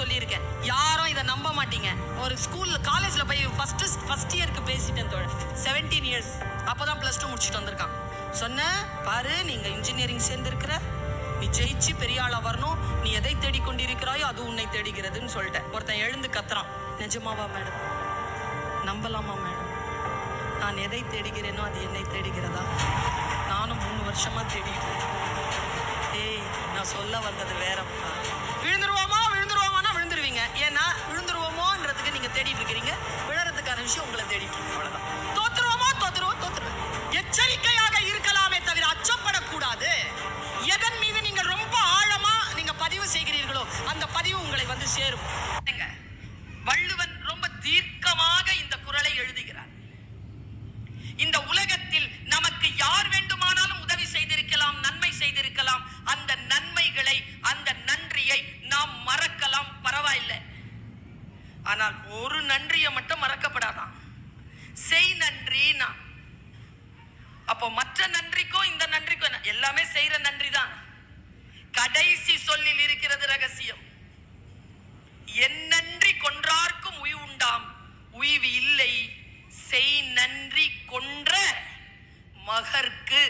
சொல்லியிருக்கேன். யாரும் இதை நம்ப மாட்டீங்க. ஒரு ஸ்கூல் காலேஜில் போய் ஃபர்ஸ்ட் ஃபர்ஸ்ட் இயருக்கு பேசிட்டேன் தோழ செவன்டீன் இயர்ஸ் அப்பதான் ப்ளஸ் டூ முடிச்சுட்டு வந்திருக்கான். சொன்னேன் பாரு நீங்கள் இன்ஜினியரிங் சேர்ந்துருக்கிற நீ ஜெயிச்சு பெரிய ஆளாக வரணும். நீ எதை தேடிக்கொண்டிருக்கிறாயோ அது உன்னை தேடுகிறதுன்னு சொல்லிட்டேன். ஒருத்தன் எழுந்து கத்துறான். நிஜமாவா மேடம் நம்பலாமா மேடம் நான் எதை தேடுகிறேனோ அது என்னை தேடுகிறதா? நானும் மூணு வருஷமா தேடிட்டு ஏய் நான் சொல்ல வந்தது வேறப்பா. விழுந்துருவோமா? வந்து சேரும். வள்ளுவன் ரொம்ப தீர்க்கமாக இந்த குரலை எழுதுகிறார். இந்த உலகத்தில் நமக்கு யார் வேண்டுமானாலும் உதவி செய்திருக்கலாம் நன்மை செய்திருக்கலாம். அந்த நன்மைகளை அந்த நன்றியை நாம் மறக்கலாம் பரவாயில்லை. ஆனால் ஒரு நன்றியை மட்டும் மறக்கப்படாதான். செய் நன்றினா அப்போ மற்ற நன்றிக்கும் இந்த நன்றிக்கும் எல்லாமே செய்யற நன்றி தான் கடைசி சொல்லில் இருக்கிறது ரகசியம் என் நன்றி கொன்றார்க்கும் உய்வு உண்டாம் உய்வு இல்லை செய் நன்றி கொன்ற மகர்க்கு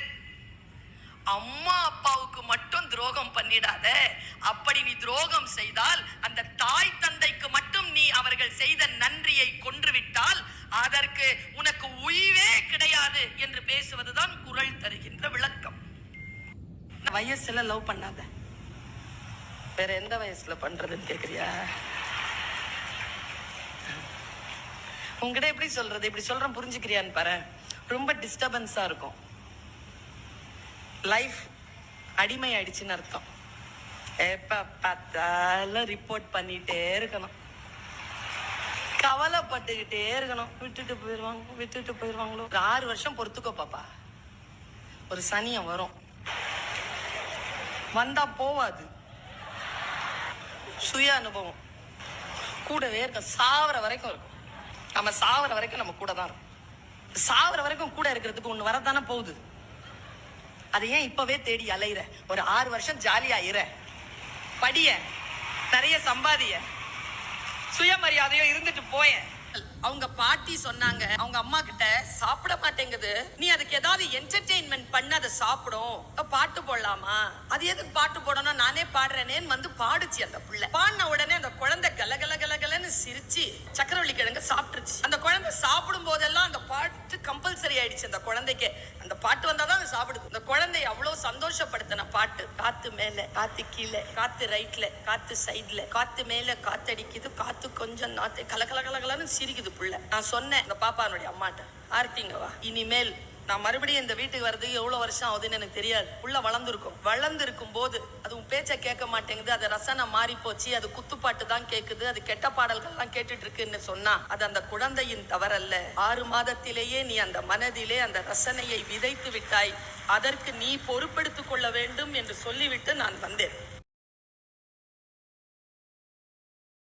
அம்மா அப்பாவுக்கு மட்டும் துரோகம் பண்ணிடாத. அப்படி நீ துரோகம் செய்தால் அந்த தாய் தந்தைக்கு மட்டும் நீ அவர்கள் செய்த நன்றியை கொன்றுவிட்டால் அதற்கு உனக்கு உய்வே கிடையாது என்று பேசுவதுதான் குரல் தருகின்ற விளக்கம். வயசுல லவ் பண்ணாத. வேற எந்த வயசுல பண்றதுன்னு கேக்குறியா? உங்ககிட்ட எப்படி சொல்றது? இப்படி சொல்றேன் புரிஞ்சுக்கிறியான்னு பாரு. ரொம்ப டிஸ்டர்பன்ஸா இருக்கும். லைஃப் அடிமை ஆயிடுச்சுன்னு அர்த்தம். எப்ப பார்த்தாலும் ரிப்போர்ட் பண்ணிட்டே இருக்கணும். கவலைப்பட்டுக்கிட்டே இருக்கணும். விட்டுட்டு போயிடுவாங்க விட்டுட்டு போயிடுவாங்களோ ஒரு ஆறு வருஷம் பொறுத்துக்கோ பாப்பா. ஒரு சனியம் வரும். வந்தா போவாது. சுய அனுபவம். கூடவே இருக்கும் சாவர வரைக்கும் இருக்கும். நம்ம சாவர வரைக்கும் நம்ம கூட தான் இருக்கும். சாவர வரைக்கும் கூட இருக்கிறதுக்கு ஒன்று வரத்தானே போகுது. அதை ஏன் இப்பவே தேடி அலையிற? ஒரு ஆறு வருஷம் ஜாலியா இர படிய நிறைய சம்பாதிய. சுயமரியாதையோ இருந்துட்டு போயேன் அவங்க பாட்டி சொன்னாங்க அவங்க அம்மா கிட்ட சாப்பிட மாட்டேங்குது. நீ அதுக்கு ஏதாவது என்டர்டெயின்மெண்ட் பண்ண அதை சாப்பிடும். பாட்டு போடலாமா? அது எதுக்கு பாட்டு போடணும் நானே பாடுறேனேன்னு வந்து பாடுச்சு அந்த பிள்ளை. பாடின உடனே அந்த குழந்தை கலகல கலகலன்னு சிரிச்சு சக்கரவள்ளி கிழங்கு சாப்பிட்டுருச்சு. அந்த குழந்தை சாப்பிடும் போதெல்லாம் அந்த பாட்டு ஆயிடுச்சு. அந்த குழந்தைக்கு அந்த பாட்டு வந்தாதான் அது சாப்பிடுது. அந்த குழந்தை அவ்வளவு சந்தோஷப்படுத்தின பாட்டு. காத்து மேல காத்து கீழே காத்து ரைட்ல காத்து சைடில் காத்து மேல காத்தடிக்குது காத்து கொஞ்சம் நாத்து கலகல கலகலன்னு சிரிக்குது புள்ள. நான் சொன்னேன் இந்த பாப்பானுடைய அம்மாட்ட ஆர்த்திங்கவா இனிமேல் நான் மறுபடியும் இந்த வீட்டுக்கு வர்றதுக்கு எவ்வளவு வருஷம் ஆகுதுன்னு எனக்கு தெரியாது. உள்ள வளர்ந்துருக்கும். வளர்ந்துருக்கும் போது அது உன் பேச்ச கேட்க மாட்டேங்குது அது ரசனை மாறி போச்சு அது குத்துப்பாட்டு தான் கேக்குது அது கெட்ட பாடல்கள் தான் கேட்டுட்டு இருக்குன்னு சொன்னா அது அந்த குழந்தையின் தவறல்ல. ஆறு மாதத்திலேயே நீ அந்த மனதிலே அந்த ரசனையை விதைத்து விட்டாய். அதற்கு நீ பொறுப்பெடுத்துக் கொள்ள வேண்டும் என்று சொல்லிவிட்டு நான் வந்தேன்.